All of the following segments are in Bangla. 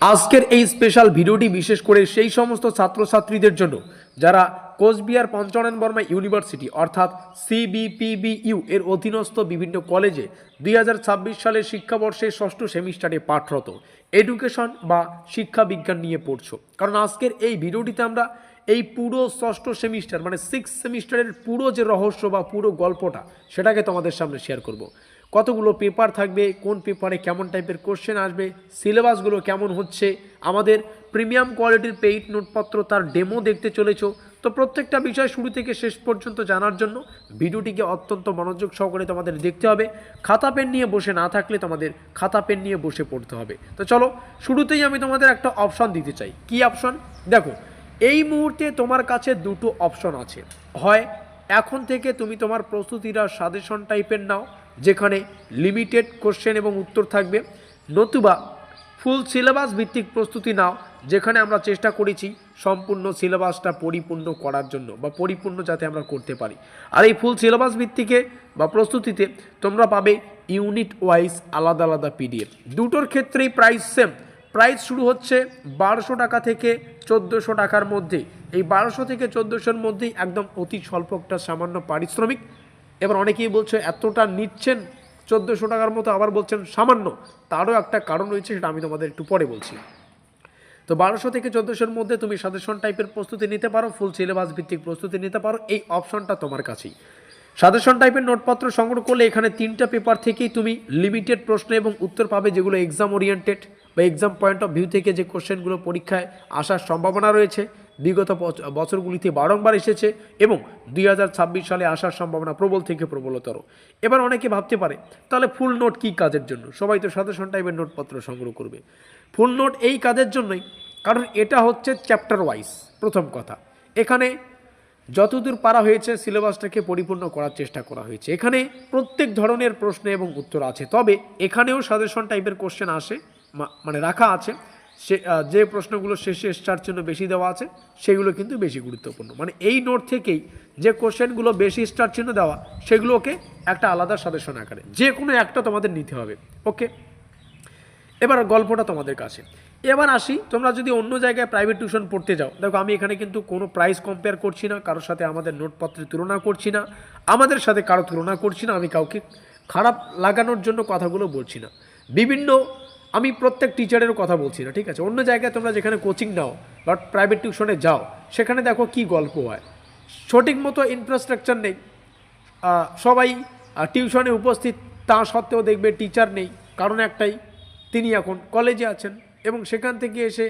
আজকের এই স্পেশাল ভিডিওটি বিশেষ করে সেই সমস্ত ছাত্রছাত্রীদের জন্য যারা কোচবিহার পঞ্চনন বর্মা ইউনিভার্সিটি অর্থাৎ সিবিপিবিইউ এর অধীনস্থ বিভিন্ন কলেজে দুই হাজার ছাব্বিশ সালের শিক্ষাবর্ষের ষষ্ঠ সেমিস্টারে পাঠরত। এডুকেশন বা শিক্ষা বিজ্ঞান নিয়ে পড়ছো। কারণ আজকের এই ভিডিওটিতে আমরা এই পুরো ষষ্ঠ সেমিস্টার মানে সিক্স সেমিস্টারের পুরো যে রহস্য বা পুরো গল্পটা সেটাকে তোমাদের সামনে শেয়ার করব। কতগুলো পেপার থাকবে, কোন পেপারে কেমন টাইপের কোশ্চেন আসবে সিলেবাসগুলো কেমন হচ্ছে, আমাদের প্রিমিয়াম কোয়ালিটির পেইড নোটপত্র তার ডেমো দেখতে চলেছ। তো প্রত্যেকটা বিষয় শুরু থেকে শেষ পর্যন্ত জানার জন্য ভিডিওটিকে অত্যন্ত মনোযোগ সহকারে তোমাদের দেখতে হবে। খাতা, পেন নিয়ে বসে না থাকলে তোমাদের খাতা, পেন নিয়ে বসে পড়তে হবে। তো চলো, শুরুতেই আমি তোমাদের একটা অপশন দিতে চাই। কি অপশন দেখো, এই মুহূর্তে তোমার কাছে দুটো অপশন আছে। হয়, এখন থেকে তুমি তোমার প্রস্তুতিরা সাজেশন টাইপের নাও যেখানে লিমিটেড কোশ্চেন এবং উত্তর থাকবে। নতুবা ফুল সিলেবাস ভিত্তিক প্রস্তুতি নাও, যেখানে আমরা চেষ্টা করেছি সম্পূর্ণ সিলেবাসটা পরিপূর্ণ করার জন্য বা পরিপূর্ণ যাতে আমরা করতে পারি। আর এই ফুল সিলেবাস ভিত্তিকে বা প্রস্তুতিতে তোমরা পাবে ইউনিট ওয়াইজ আলাদা আলাদা পিডিএফ দুটোর ক্ষেত্রেই প্রাইস সেম প্রাইস শুরু হচ্ছে বারোশো টাকা থেকে চোদ্দোশো টাকার মধ্যে। এই বারোশো থেকে চোদ্দোশোর মধ্যেই একদম অতি স্বল্প একটা সামান্য পারিশ্রমিক। এবার অনেকেই বলছে, এতটা নিচ্ছেন, চোদ্দোশো টাকার মতো। আবার বলছেন, সামান্য। তারও একটা কারণ রয়েছে, সেটা আমি তোমাদের একটু পরে বলছি। তো বারোশো থেকে চোদ্দোশোর মধ্যে তুমি সাজেশন টাইপের প্রস্তুতি নিতে পারো, ফুল সিলেবাস ভিত্তিক প্রস্তুতি নিতে পারো, এই অপশনটা তোমার কাছেই। সাজেশন টাইপের নোটপত্র সংগ্রহ করলে এখানে তিনটা পেপার থেকেই তুমি লিমিটেড প্রশ্ন এবং উত্তর পাবে, যেগুলো এক্সাম ওরিয়েন্টেড বা এক্সাম পয়েন্ট অফ ভিউ থেকে যে কোশ্চেনগুলো পরীক্ষায় আসার সম্ভাবনা রয়েছে। বিগত বছ- বছরগুলিতে বারংবার এসেছে এবং দুই হাজার ছাব্বিশ সালে আসার সম্ভাবনা প্রবল থেকে প্রবলতর। এবার অনেকে ভাবতে পারে, তাহলে ফুল নোট কী কাজের জন্য? সবাই তো সাজেশন টাইপের নোটপত্র সংগ্রহ করবে। ফুল নোট এই কাজের জন্যই, কারণ এটা হচ্ছে চ্যাপ্টার ওয়াইজ, প্রথম কথা। এখানে যতদূর পারা হয়েছে, সিলেবাসটাকে পরিপূর্ণ করার চেষ্টা করা হয়েছে। এখানে প্রত্যেক ধরনের প্রশ্ন এবং উত্তর আছে। তবে এখানেও সাজেশন টাইপের কোশ্চেন আসে মানে রাখা আছে। সে যে প্রশ্নগুলো শেষে স্টার চিহ্ন বেশি দেওয়া আছে, সেগুলো কিন্তু বেশি গুরুত্বপূর্ণ। মানে এই নোট থেকেই যে কোশ্চেনগুলো বেশি স্টার চিহ্ন দেওয়া, সেগুলোকে একটা আলাদা সাজেশন আকারে, যে কোনো একটা তোমাদের নিতে হবে, ওকে? এবার গল্পটা তোমাদের কাছে। এবার আসি, তোমরা যদি অন্য জায়গায় প্রাইভেট টিউশন পড়তে যাও, দেখো আমি এখানে কিন্তু কোনো প্রাইস কম্পেয়ার করছি না, কারোর সাথে আমাদের নোটপত্রের তুলনা করছি না, আমাদের সাথে কারও তুলনা করছি না, আমি কাউকে খারাপ লাগানোর জন্য কথাগুলো বলছি না। বিভিন্ন আমি প্রত্যেক টিচারেরও কথা বলছি না, ঠিক আছে? অন্য জায়গায় তোমরা যেখানে কোচিং নাও বা প্রাইভেট টিউশনে যাও, সেখানে দেখো কি গল্প হয়। সঠিক মতো ইনফ্রাস্ট্রাকচার নেই। সবাই টিউশনে উপস্থিত, তা সত্ত্বেও দেখবে টিচার নেই, কারণ একটাই, তিনি এখন কলেজে আছেন এবং সেখান থেকে এসে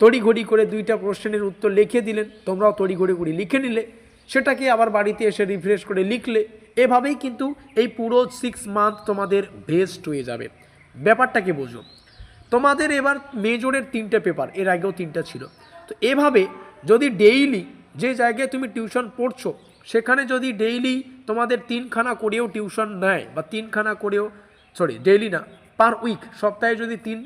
তড়িঘড়ি করে দুইটা কোশ্চেনের উত্তর লিখে দিলেন। তোমরাও তড়িঘড়ি করে লিখে নিলে, সেটাকে আবার বাড়িতে এসে রিফ্রেশ করে লিখলে, এভাবেই কিন্তু এই পুরো সিক্স মান্থ তোমাদের বেস্ট হয়ে যাবে। ব্যাপারটাকে বোঝো তোমাদের এবার মেজরের তিনটে পেপার এর আগেও তিনটা ছিল। তো এভাবে যদি ডেইলি যে জায়গায় তুমি টিউশন পড়ছো, সেখানে যদি ডেইলি তোমাদের তিনখানা করেও টিউশন নেয় বা তিনখানা করেও সরি ডেইলি না পার উইক সপ্তাহে যদি তিন,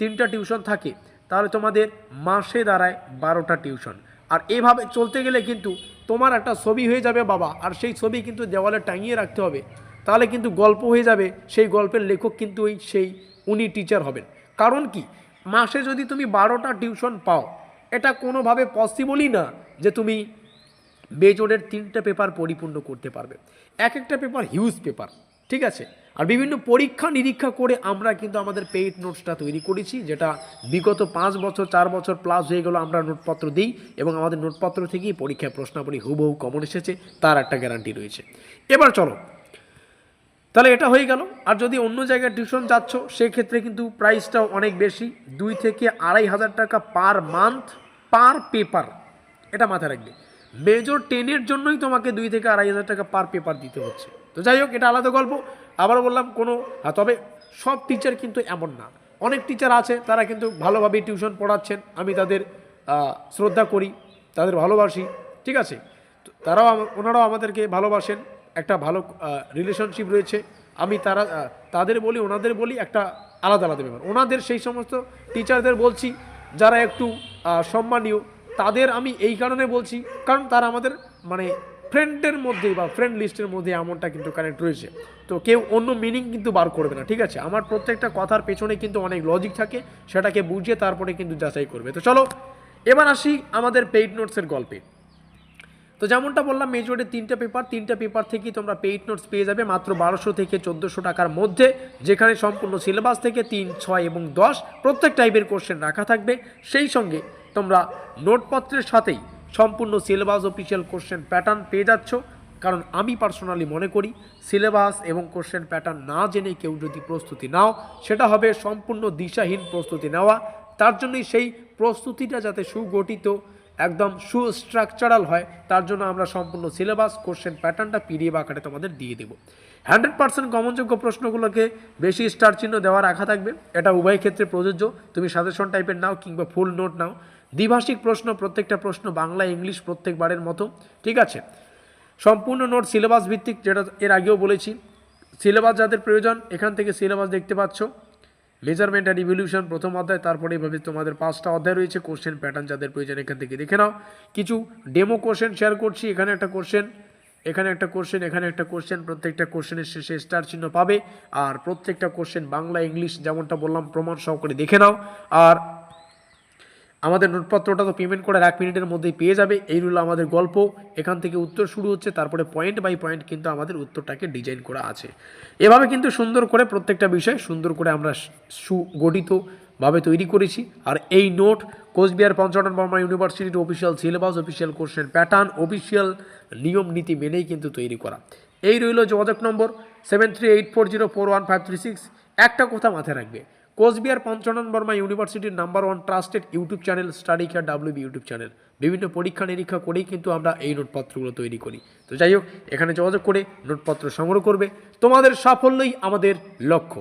তিনটা টিউশন থাকে, তাহলে তোমাদের মাসে দাঁড়ায় বারোটা টিউশন আর এভাবে চলতে গেলে কিন্তু তোমার একটা ছবি হয়ে যাবে বাবা, আর সেই ছবি কিন্তু দেওয়ালে টাঙিয়ে রাখতে হবে। তাহলে কিন্তু গল্প হয়ে যাবে। সেই গল্পের লেখক কিন্তু ওই সেই, উনি টিচার হবেন। কারণ কি? মাসে যদি তুমি বারোটা টিউশন পাও, এটা কোনোভাবে পসিবলই না যে তুমি বেজোরের তিনটে পেপার পরিপূর্ণ করতে পারবে। এক একটা পেপার হিউজ পেপার ঠিক আছে? আর বিভিন্ন পরীক্ষা নিরীক্ষা করে আমরা কিন্তু আমাদের পেইড নোটসটা তৈরি করেছি, যেটা বিগত পাঁচ বছর, চার বছর প্লাস হয়ে গেলো আমরা নোটপত্র দিই এবং আমাদের নোটপত্র থেকেই পরীক্ষায় প্রশ্নাবলী হুবহু কমন এসেছে, তার একটা গ্যারান্টি রয়েছে। এবার চলো তাহলে এটা হয়ে গেল। আর যদি অন্য জায়গায় টিউশন যাচ্ছ সেক্ষেত্রে কিন্তু প্রাইসটাও অনেক বেশি। দুই থেকে আড়াই হাজার টাকা পার মান্থ পার পেপার এটা মাথায় রাখবে। মেজর টেনের জন্যই তোমাকে দুই থেকে আড়াই হাজার টাকা পার পেপার দিতে হচ্ছে। তো যাই হোক এটা আলাদা গল্প। আবার বললাম কোনো হ্যাঁ, তবে সব টিচার কিন্তু এমন না। অনেক টিচার আছে তারা কিন্তু ভালোভাবেই টিউশন পড়াচ্ছেন। আমি তাদের শ্রদ্ধা করি তাদের ভালোবাসি ঠিক আছে? তারাও ওনারাও আমাদেরকে ভালোবাসেন। একটা ভালো রিলেশনশিপ রয়েছে। আমি তারা তাদের বলি, ওনাদের বলি একটা আলাদা আলাদা ব্যাপার। ওনাদের সেই সমস্ত টিচারদের বলছি, যারা একটু সম্মানীয়, তাদের আমি এই কারণে বলছি, কারণ তারা আমাদের মানে ফ্রেন্ডের মধ্যেই বা ফ্রেন্ড লিস্টের মধ্যে এমনটা কিন্তু কানেক্ট রয়েছে। তো কেউ অন্য মিনিং কিন্তু বার করবে না, ঠিক আছে? আমার প্রত্যেকটা কথার পেছনে কিন্তু অনেক লজিক থাকে, সেটাকে বুঝিয়ে তারপরে কিন্তু যাচাই করবে। তো চলো, এবার আসি আমাদের পেইড নোটসের গল্পে। তো যেমনটা বললাম মেজরে তিনটা পেপার তিনটা পেপার থেকেই তোমরা পেইড নোটস পেয়ে যাবে মাত্র বারোশো থেকে চোদ্দোশো টাকার মধ্যে, যেখানে সম্পূর্ণ সিলেবাস থেকে তিন, ছয় এবং দশ প্রত্যেক টাইপের কোশ্চেন রাখা থাকবে। সেই সঙ্গে তোমরা নোটপত্রের সাথেই সম্পূর্ণ সিলেবাস অফিসিয়াল কোশ্চেন প্যাটার্ন পেয়ে যাচ্ছ। কারণ আমি পার্সোনালি মনে করি সিলেবাস এবং কোশ্চেন প্যাটার্ন না জেনে কেউ যদি প্রস্তুতি নাও, সেটা হবে সম্পূর্ণ দিশাহীন প্রস্তুতি নেওয়া। তার জন্যই সেই প্রস্তুতিটা যাতে সুগঠিত একদম সুস্ট্রাকচারাল হয়, তার জন্য আমরা সম্পূর্ণ সিলেবাস, কোশ্চেন প্যাটার্নটা পিডিএফ আকারে তোমাদের দিয়ে দেবো। হান্ড্রেড পার্সেন্ট কমনযোগ্য প্রশ্নগুলোকে বেশি স্টার চিহ্ন দেওয়া রাখা থাকবে। এটা উভয় ক্ষেত্রে প্রযোজ্য। তুমি সাজেশন টাইপের নাও কিংবা ফুল নোট নাও। দ্বিভাষিক প্রশ্ন, প্রত্যেকটা প্রশ্ন বাংলা, ইংলিশ প্রত্যেকবারের মতো, ঠিক আছে? সম্পূর্ণ নোট সিলেবাস ভিত্তিক, যেটা এর আগেও বলেছি। সিলেবাস যাদের প্রয়োজন, এখান থেকে সিলেবাস দেখতে পাচ্ছ। মেজারমেন্ট অ্যান্ড ইভলিউশন প্রথম অধ্যায়, তারপরে এভাবে তোমাদের পাঁচটা অধ্যায় রয়েছে কোশ্চেন প্যাটার্ন যাদের প্রয়োজন, এখান থেকে দেখে নাও। কিছু ডেমো কোশ্চেন শেয়ার করছি, এখানে একটা কোশ্চেন এখানে একটা কোশ্চেন এখানে একটা কোশ্চেন প্রত্যেকটা কোশ্চেনের শেষে স্টার চিহ্ন পাবে, আর প্রত্যেকটা কোশ্চেন বাংলা ইংলিশ যেমনটা বললাম, প্রমাণ সহকারে দেখে নাও। আর আমাদের নোটপত্রটা তো পেমেন্ট করার এক মিনিটের মধ্যেই পেয়ে যাবে। এই হলো আমাদের গল্প। এখান থেকে উত্তর শুরু হচ্ছে, তারপরে পয়েন্ট বাই পয়েন্ট কিন্তু আমাদের উত্তরটাকে ডিজাইন করা আছে। এভাবে কিন্তু সুন্দর করে প্রত্যেকটা বিষয় সুন্দর করে আমরা সুগঠিতভাবে তৈরি করেছি। আর এই নোট কোচবিহার পঞ্চানন বর্মা ইউনিভার্সিটির official syllabus official question pattern official নিয়ম নীতি মেনেই কিন্তু তৈরি করা। এই রইল যোগাযোগ number seven three eight four zero four one five three six একটা কথা মাথায় রাখবে কোচবিহার পঞ্চানন বর্মা ইউনিভার্সিটির number one trusted YouTube channel study care WB YouTube channel. বিভিন্ন পরীক্ষা নিরীক্ষা করেই কিন্তু আমরা এই নোটপত্রগুলো তৈরি করি। তো যাই হোক, এখানে যোগাযোগ করে নোটপত্র সংগ্রহ করবে। তোমাদের সাফল্যই আমাদের লক্ষ্য।